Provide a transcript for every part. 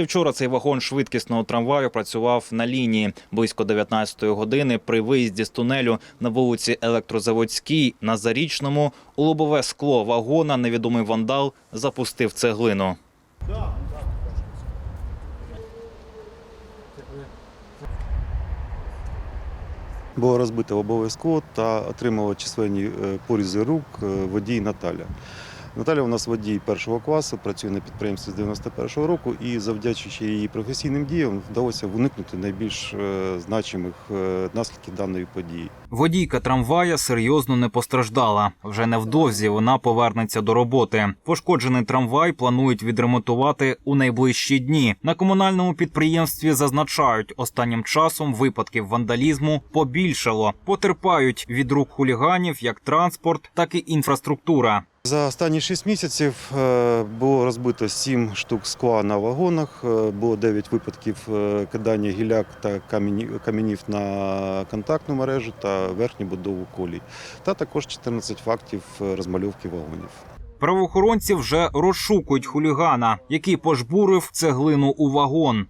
Ще вчора цей вагон швидкісного трамваю працював на лінії близько 19-ї години при виїзді з тунелю на вулиці Електрозаводській на Зарічному у лобове скло вагона невідомий вандал запустив цеглину. Було розбите лобове скло та отримала численні е, порізи рук е, водій Наталя. Наталя у нас водій першого класу, працює на підприємстві з 91-го року і завдячуючи її професійним діям вдалося уникнути найбільш е, значимих е, наслідків даної події. Водійка трамвая серйозно не постраждала. Вже невдовзі вона повернеться до роботи. Пошкоджений трамвай планують відремонтувати у найближчі дні. На комунальному підприємстві зазначають, останнім часом випадків вандалізму побільшало. Потерпають від рук хуліганів як транспорт, так і інфраструктура. За останні 6 місяців е, було розбито 7 штук скла на вагонах, е, було 9 випадків е, кидання гіляк та каменів на контактну мережу та верхню будову колій, та також 14 фактів розмальовки вагонів. Правоохоронці вже розшукують хулігана, який пожбурив цеглину у вагон.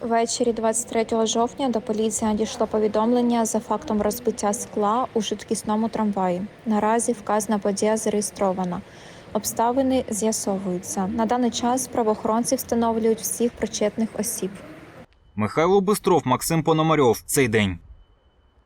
Ввечері 23 жовтня до поліції надійшло повідомлення за фактом розбиття скла у швидкісному трамваї. Наразі вказана подія зареєстрована. Обставини з'ясовуються. На даний час правоохоронці встановлюють всіх причетних осіб. Михайло Бистров, Максим Пономарьов. Цей день.